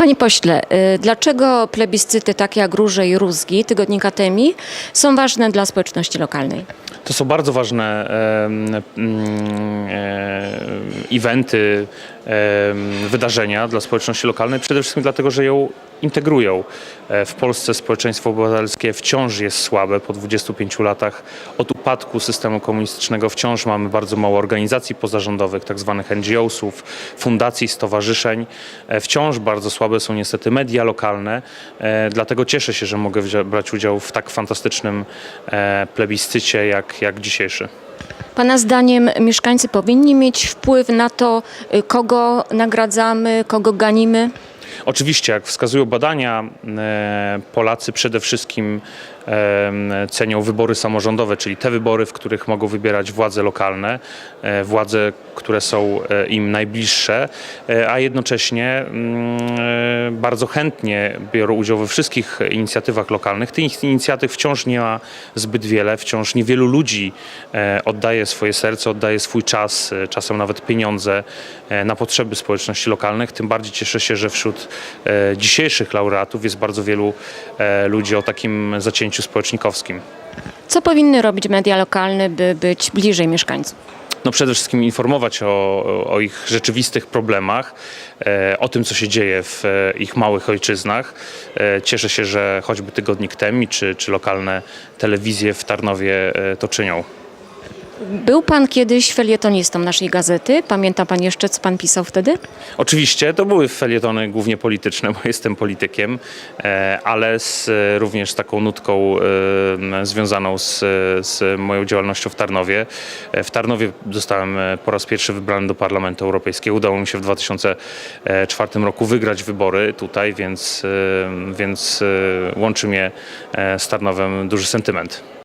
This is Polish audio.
Panie pośle, y, dlaczego plebiscyty takie jak Róże i Rózgi tygodnika Temi są ważne dla społeczności lokalnej? To są bardzo ważne mm, e, eventy, em, wydarzenia dla społeczności lokalnej, przede wszystkim dlatego, że ją integrują. E, W Polsce społeczeństwo obywatelskie wciąż jest słabe po 25 latach. Od upadku systemu komunistycznego wciąż mamy bardzo mało organizacji pozarządowych, tak zwanych NGO-sów, fundacji, stowarzyszeń. E, Wciąż bardzo słabe są niestety media lokalne, e, dlatego cieszę się, że mogę brać udział w tak fantastycznym plebiscycie jak, jak dzisiejszy. Pana zdaniem mieszkańcy powinni mieć wpływ na to, y, kogo nagradzamy, kogo ganimy? Oczywiście, jak wskazują badania, e, Polacy przede wszystkim e, cenią wybory samorządowe, czyli te wybory, w których mogą wybierać władze lokalne, e, władze, które są im najbliższe, a jednocześnie mm, bardzo chętnie biorą udział we wszystkich inicjatywach lokalnych. Tych inicjatyw wciąż nie ma zbyt wiele, wciąż niewielu ludzi oddaje swoje serce, oddaje swój czas, czasem nawet pieniądze na potrzeby społeczności lokalnych. Tym bardziej cieszę się, że wśród dzisiejszych laureatów jest bardzo wielu e, ludzi o takim zacięciu społecznikowskim. Co powinny robić media lokalne, by być bliżej mieszkańców? No przede wszystkim informować o, o ich rzeczywistych problemach, e, o tym, co się dzieje w e, ich małych ojczyznach. E, cieszę się, że choćby tygodnik Temi czy, czy lokalne telewizje w Tarnowie e, to czynią. Był pan kiedyś felietonistą naszej gazety. Pamięta pan jeszcze, co pan pisał wtedy? Oczywiście to były felietony głównie polityczne, bo jestem politykiem, e, ale z, również taką nutką e, związaną z, z moją działalnością w Tarnowie. E, W Tarnowie zostałem po raz pierwszy wybrany do Parlamentu Europejskiego. Udało mi się w 2004 roku wygrać wybory tutaj, więc, więc łączy mnie z Tarnowem duży sentyment.